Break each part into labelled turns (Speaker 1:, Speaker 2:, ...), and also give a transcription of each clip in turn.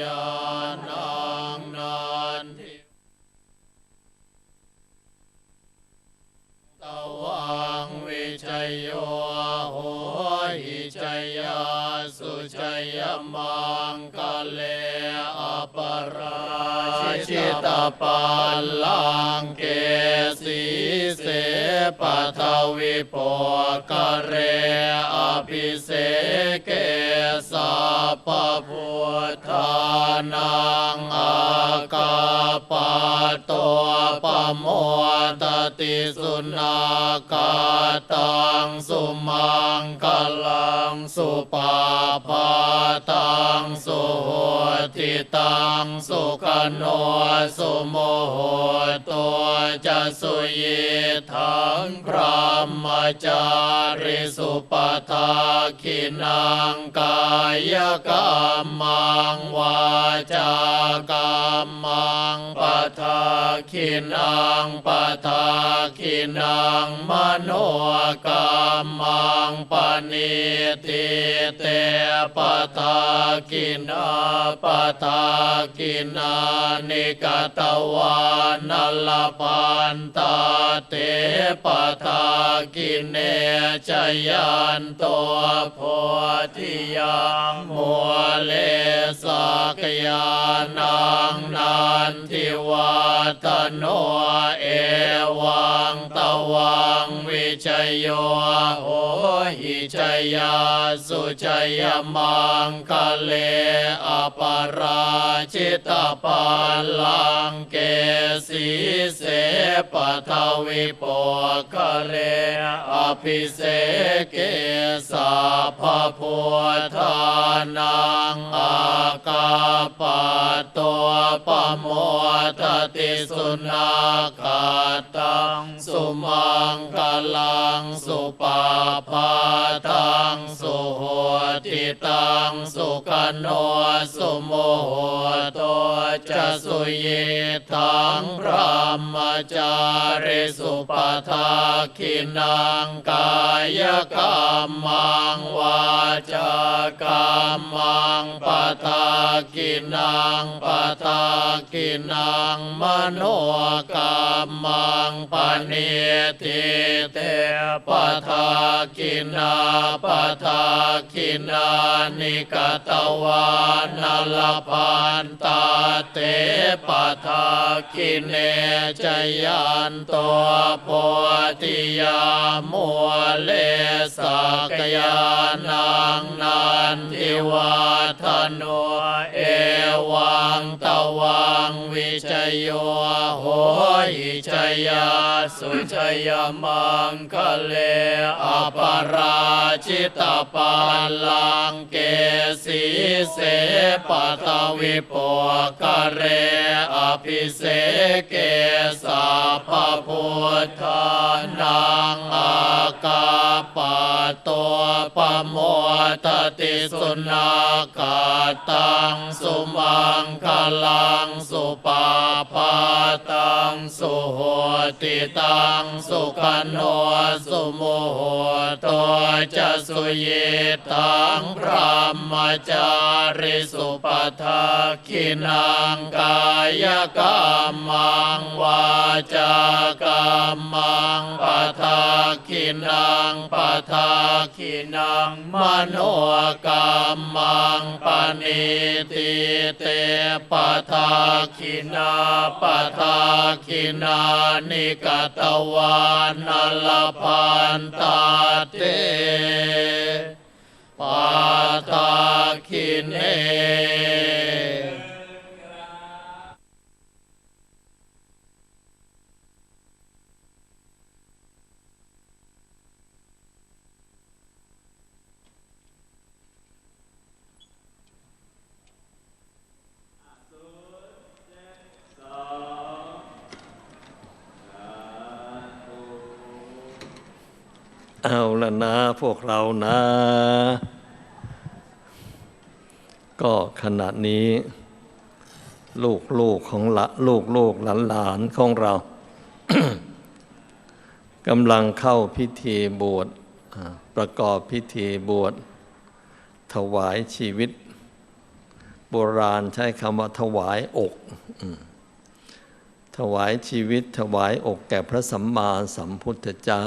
Speaker 1: ยานังนันทิตวังวิชัยโยโหหิชัยยาสุชัยมังกะเล ปราชิตาปัลลังเกสีเสปะทวิปกเรอภิเสเกสัพพพุทธานังอากาปะโตปโมตติสุนาคาตังสุมังกลังสุปาปาตัง ติตังสุขโนสุโมโหตัวจ สุยิทังพระมจาริสุปทาคินังกายกรรมังวาจากรรมังปทาคินังปทาคินังมโนกรรมังปณิติเตปทาคินาปทาคินานิกตวานัลปันนตาเตปทาคินเนจยันตัวโพธิยังมัวเลสักยานังนันทิวัตโนเอวังตวังวิชัยโยโหหิชยาสุชยมังคะเลอปราชิตาปัลลังเกสีเส ปะทวิปคะเลอภิเสเกสัพพุทธานังอากาปะโตปโมทติสุนาคาตังสุมังกลังสุปาปาตังสุโหติตังสุขโนสุโมโหตัวจะสุยิทังพระมจาริสุปทาคินังกายกรรมังวาจากรรมังปทาคินังปทาคินังมโนกรรมังปณิทิเตปทาคินาปทาคินานิกตวานัลพันตาเตปทาคิเนจยันตัวโพธิยามัวเลสักยานังนันทิวัฒโนเอ วังตวังวิชยโยโหหิชยาสุชยมังคะเลอปราชิตาปัลลังเกสีเสปะวิโปกะเรอภิเสเกสัพพพุทธานัง ทติสุนากาตังสุมังคลังสุปาปาตังสุโห ติตังสุขันโนสุโมโหตัวจะสุยิตังพระมจาริสุปทาคินังกายกรรมังวาจากรรมังปทาคินังปทาคินังมโนกรรมังปณิติเตปทาคินาปทา คินานิกตวานัลพันตาเตปทาคินเน
Speaker 2: เอาละนะพวกเรานะ ก็ขณะนี้ ลูกลูกของละลูกลูกหลานหลานของเรากำลังเข้าพิธีบวชประกอบพิธีบวชถวายชีวิต โบราณใช้คำว่าถวายอกถวายชีวิตถวายอกแก่พระสัมมาสัมพุทธเจ้า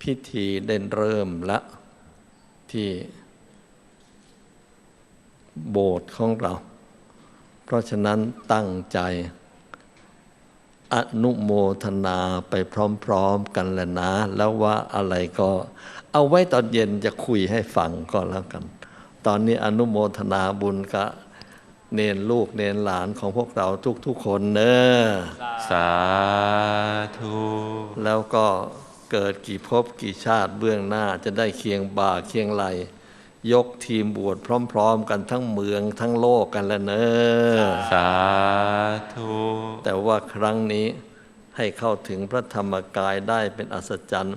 Speaker 2: พิธีได้เริ่มและที่โบสถ์ของเรา เพราะฉะนั้นตั้งใจ อนุโมทนาไปพร้อมๆกันแหละนะ แล้วว่าอะไรก็เอาไว้ตอนเย็นจะคุยให้ฟังก็แล้วกัน ตอนนี้อนุโมทนาบุญกับเนนลูกเนนหลานของพวกเราทุกๆคนเนอะ
Speaker 3: สาธุ
Speaker 2: แล้วก็ เกิดกี่ภพกี่ชาติเบื้องหน้าจะได้เคียงบ่าเคียงไหล ยกทีมบวชพร้อม ๆ กันทั้งเมืองทั้งโลกกันแล้วเนอะ
Speaker 3: สาธุ
Speaker 2: แต่ว่าครั้งนี้ให้เข้าถึงพระธรรมกายได้เป็นอัศจรรย์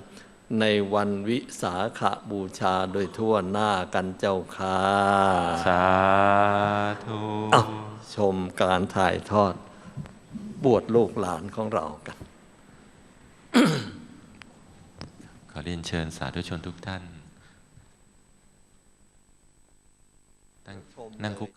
Speaker 2: ในวันวิสาขบูชาโดยทั่วหน้ากันเจ้าค่ะ
Speaker 3: สาธุ
Speaker 2: อ้าวชมการถ่ายทอด บวชลูกหลานของเรากัน
Speaker 3: ขอเรียนเชิญสาธุชนทุกท่าน นั่งนั่งคุก